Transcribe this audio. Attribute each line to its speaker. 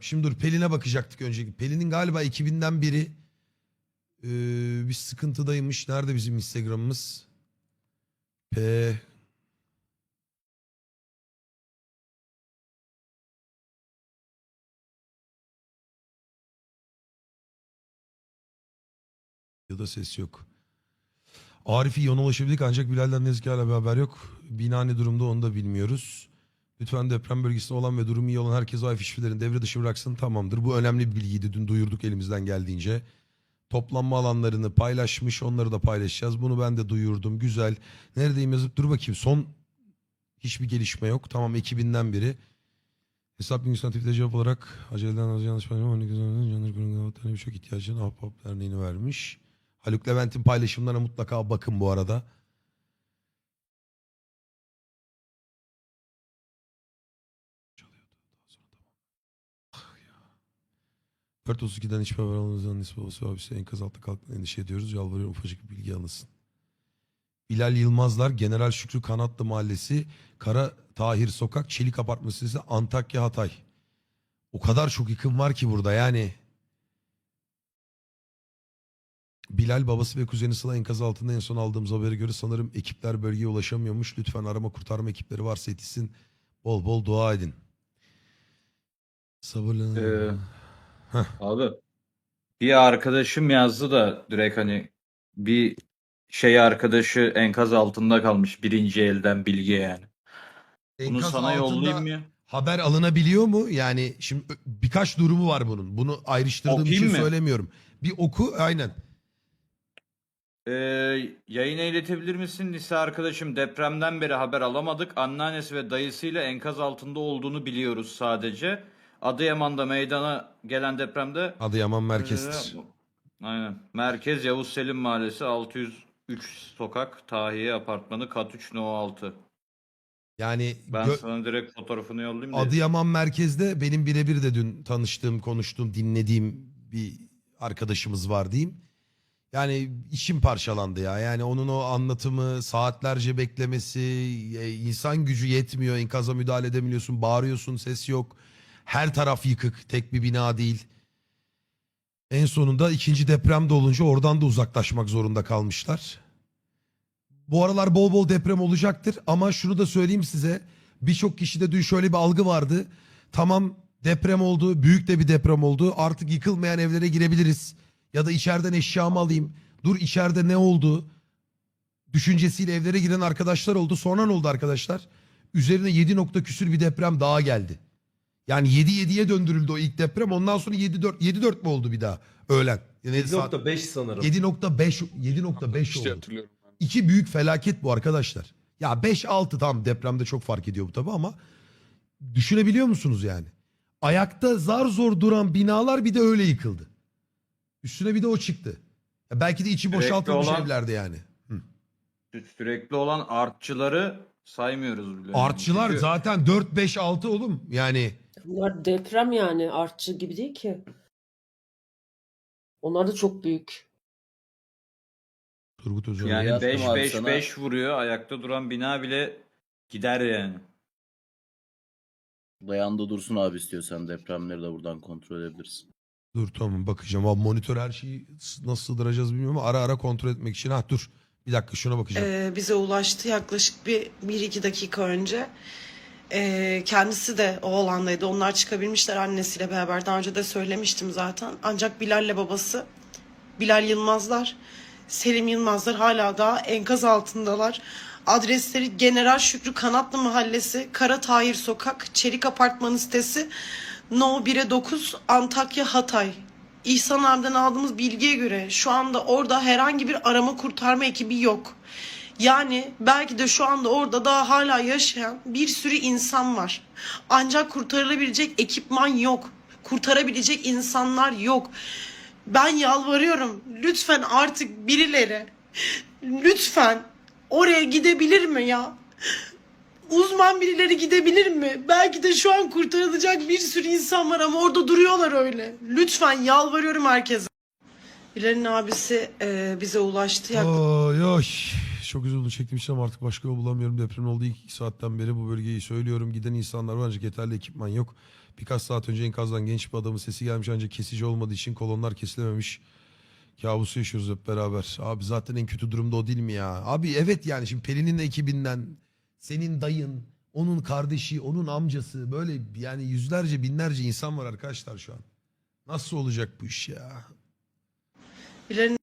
Speaker 1: Şimdi dur Pelin'e bakacaktık öncelikle. Pelin'in galiba 2000'den beri eee, bir sıkıntıdaymış. Nerede bizim Instagram'ımız? P ya da ses yok. Arif'i yana ulaşabildik ancak Bilal'den ne yazık ki hala bir haber yok. Bina ne durumda onu da bilmiyoruz. Lütfen deprem bölgesinde olan ve durumu iyi olan herkes o fişlerini devre dışı bıraksın tamamdır. Bu önemli bir bilgiydi dün duyurduk elimizden geldiğince. Toplanma alanlarını paylaşmış onları da paylaşacağız. Bunu ben de duyurdum güzel. Neredeyim yazıp dur bakayım son hiçbir gelişme yok. Tamam ekibinden biri. Hesap bilgisayar aktivite cevap olarak aceleden az yanlış paylaşım 12 zaman Caner Kurum'un birçok ihtiyacını Ahbap Derneği'ni vermiş. Haluk Levent'in paylaşımlarına mutlaka bakın bu arada. Çalıyordu. Daha sonra tamam. Ah ya. 4.32'den hiçbir haber almadığınızdan nispi babası ve abisi enkaz altında kalktığını endişe ediyoruz. Yalvarıyorum ufacık bir bilgi alınsın. Bilal Yılmazlar, General Şükrü Kanatlı Mahallesi, Kara Tahir Sokak, Çelik Apartman Antakya, Hatay. O kadar çok yıkım var ki burada yani. Bilal babası ve kuzeni Sıla enkaz altında en son aldığımız habere göre sanırım ekipler bölgeye ulaşamıyormuş. Lütfen arama kurtarma ekipleri varsa yetişsin. Bol bol dua edin. Sabırlı.
Speaker 2: Ee, Abi bir arkadaşım yazdı da direkt hani bir şey arkadaşı enkaz altında kalmış birinci elden bilgi yani. Bunu
Speaker 1: Enkaz
Speaker 2: sana
Speaker 1: altında
Speaker 2: yollayayım mı?
Speaker 1: Haber alınabiliyor mu? Yani şimdi birkaç durumu var bunun. Bunu ayrıştırdığım
Speaker 2: Okuyayım
Speaker 1: için
Speaker 2: mı?
Speaker 1: söylemiyorum. Bir oku aynen.
Speaker 2: Ee, yayına iletebilir misin lise arkadaşım depremden beri haber alamadık. Anneannesi ve dayısıyla enkaz altında olduğunu biliyoruz sadece. Adıyaman'da meydana gelen depremde
Speaker 1: Adıyaman merkezdir.
Speaker 2: Aynen. Merkez Yavuz Selim Mahallesi 603 sokak Tahiye Apartmanı kat 3 No 6.
Speaker 1: Yani
Speaker 2: Ben sana direkt fotoğrafını yollayayım.
Speaker 1: Adıyaman merkezde benim birebir de dün tanıştığım, konuştuğum, dinlediğim bir arkadaşımız var diyeyim. Yani içim parçalandı ya. Yani onun o anlatımı, saatlerce beklemesi, e, insan gücü yetmiyor. Enkaza müdahale edemiyorsun, bağırıyorsun, ses yok. Her taraf yıkık, tek bir bina değil. En sonunda ikinci deprem de olunca oradan da uzaklaşmak zorunda kalmışlar. Bu aralar bol bol deprem olacaktır ama şunu da söyleyeyim size. Birçok kişide dün şöyle bir algı vardı. Tamam deprem oldu, büyük de bir deprem oldu. Artık yıkılmayan evlere girebiliriz. Ya da içeriden eşyamı alayım. Dur içeride ne oldu? Düşüncesiyle evlere giren arkadaşlar oldu. Sonra ne oldu arkadaşlar? Üzerine 7 nokta küsür bir deprem daha geldi. Yani 7-7'ye döndürüldü o ilk deprem. Ondan sonra 7-4 7-4 mü oldu bir daha öğlen? Yani saat-
Speaker 3: 7.5 sanırım.
Speaker 1: 7.5 7.5
Speaker 4: İşte
Speaker 1: oldu.
Speaker 4: hatırlıyorum.
Speaker 1: İki büyük felaket bu arkadaşlar. Ya 5-6 tam depremde çok fark ediyor bu tabii ama düşünebiliyor musunuz yani? Ayakta zar zor duran binalar bir de öyle yıkıldı. Üstüne bir de o çıktı. Ya belki de içi
Speaker 2: Sürekli
Speaker 1: boşaltılmış
Speaker 2: olan-
Speaker 1: evlerde yani.
Speaker 2: Sü- Sürekli olan artçıları saymıyoruz bile.
Speaker 1: Artçılar
Speaker 2: Çünkü
Speaker 1: zaten 4-5-6 oğlum. Yani
Speaker 5: Bunlar deprem yani artçı gibi değil ki. Onlar da çok büyük.
Speaker 1: Turgut Özal.
Speaker 2: Yani
Speaker 3: Yazdım
Speaker 2: 5
Speaker 3: abi
Speaker 2: 5
Speaker 3: sana.
Speaker 2: 5 vuruyor. Ayakta duran bina bile gider yani.
Speaker 3: Dayanda dursun abi istiyorsan depremleri de buradan kontrol edebilirsin.
Speaker 1: Dur tamam bakacağım. Abi monitör her şeyi s- nasıl sığdıracağız bilmiyorum ama ara ara kontrol etmek için. Ha dur bir dakika şuna bakacağım.
Speaker 6: Ee, bize ulaştı yaklaşık bir, bir iki dakika önce. Ee, kendisi de o alandaydı. Onlar çıkabilmişler annesiyle beraber. Daha önce de söylemiştim zaten. Ancak Bilal'le babası Bilal Yılmazlar, Selim Yılmazlar hala daha enkaz altındalar. Adresleri General Şükrü Kanatlı Mahallesi, Kara Tahir Sokak, Çelik Apartmanı sitesi, No 1'e 9, Antakya, Hatay. İhsan abiden aldığımız bilgiye göre şu anda orada herhangi bir arama kurtarma ekibi yok. Yani belki de şu anda orada daha hala yaşayan bir sürü insan var. Ancak kurtarılabilecek ekipman yok. Kurtarabilecek insanlar yok. Ben yalvarıyorum. Lütfen artık birileri lütfen oraya gidebilir mi ya? Uzman birileri gidebilir mi? Belki de şu an kurtarılacak bir sürü insan var ama orada duruyorlar öyle. Lütfen yalvarıyorum herkese. Bilal'in abisi e, bize ulaştı. Yaklaşık
Speaker 1: Oy oy. Çok üzüldüm çektiğim işlem artık başka yol bulamıyorum. Deprem olduğu ilk iki saatten beri bu bölgeyi söylüyorum. Giden insanlar var ancak yeterli ekipman yok. Birkaç saat önce enkazdan genç bir adamın sesi gelmiş ancak kesici olmadığı için kolonlar kesilememiş. Kabusu yaşıyoruz hep beraber. Abi zaten en kötü durumda o değil mi ya? Abi evet yani şimdi Pelin'in ekibinden senin dayın, onun kardeşi, onun amcası böyle yani yüzlerce binlerce insan var arkadaşlar şu an. Nasıl olacak bu iş ya?
Speaker 6: Birilerinin